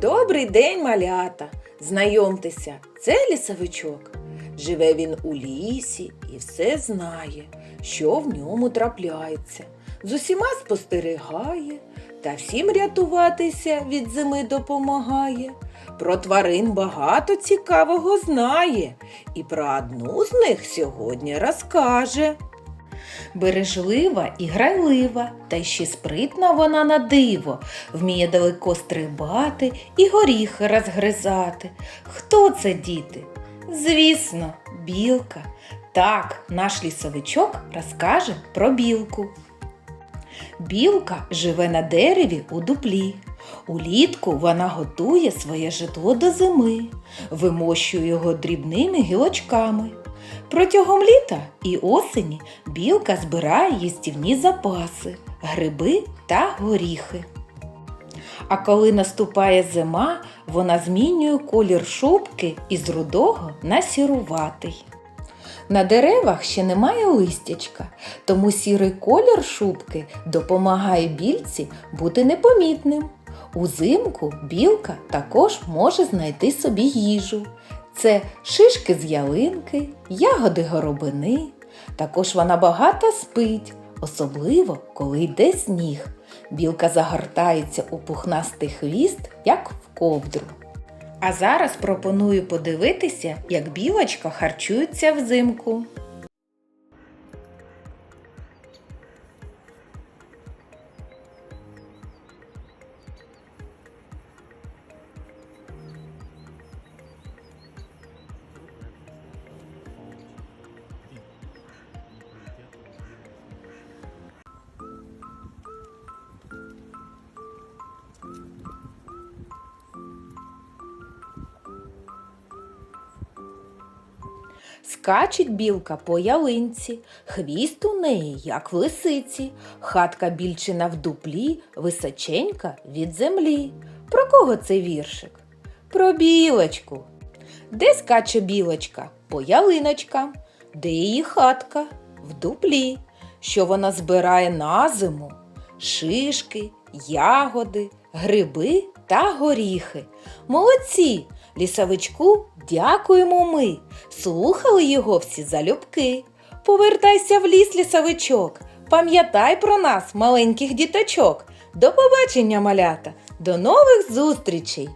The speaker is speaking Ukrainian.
Добрий день, малята! Знайомтеся, це лісовичок. Живе він у лісі і все знає, що в ньому трапляється. З усіма спостерігає та всім рятуватися від зими допомагає. Про тварин багато цікавого знає, і про одну з них сьогодні розкаже. Бережлива і грайлива, та ще спритна вона на диво, вміє далеко стрибати і горіхи розгризати. Хто це, діти? Звісно, білка. Так, наш лісовичок розкаже про білку. Білка живе на дереві у дуплі. Улітку вона готує своє житло до зими, вимощує його дрібними гілочками. Протягом літа і осені білка збирає їстівні запаси, гриби та горіхи. А коли наступає зима, вона змінює колір шубки із рудого на сіруватий. На деревах ще немає листячка, тому сірий колір шубки допомагає більці бути непомітним. Узимку білка також може знайти собі їжу. Це шишки з ялинки, ягоди горобини. Також вона багато спить, особливо коли йде сніг. Білка загортається у пухнастий хвіст, як в ковдру. А зараз пропоную подивитися, як білочка харчується взимку. Скачить білка по ялинці, хвіст у неї, як в лисиці, хатка більчина в дуплі, височенька від землі. Про кого це віршик? Про білочку. Де скаче білочка? По ялиночкам. Де її хатка? В дуплі. Що вона збирає на зиму? Шишки, ягоди, гриби та горіхи. Молодці! Лісовичку дякуємо ми. Слухали його всі залюбки. Повертайся в ліс, лісовичок. Пам'ятай про нас, маленьких діточок. До побачення, малята, до нових зустрічей!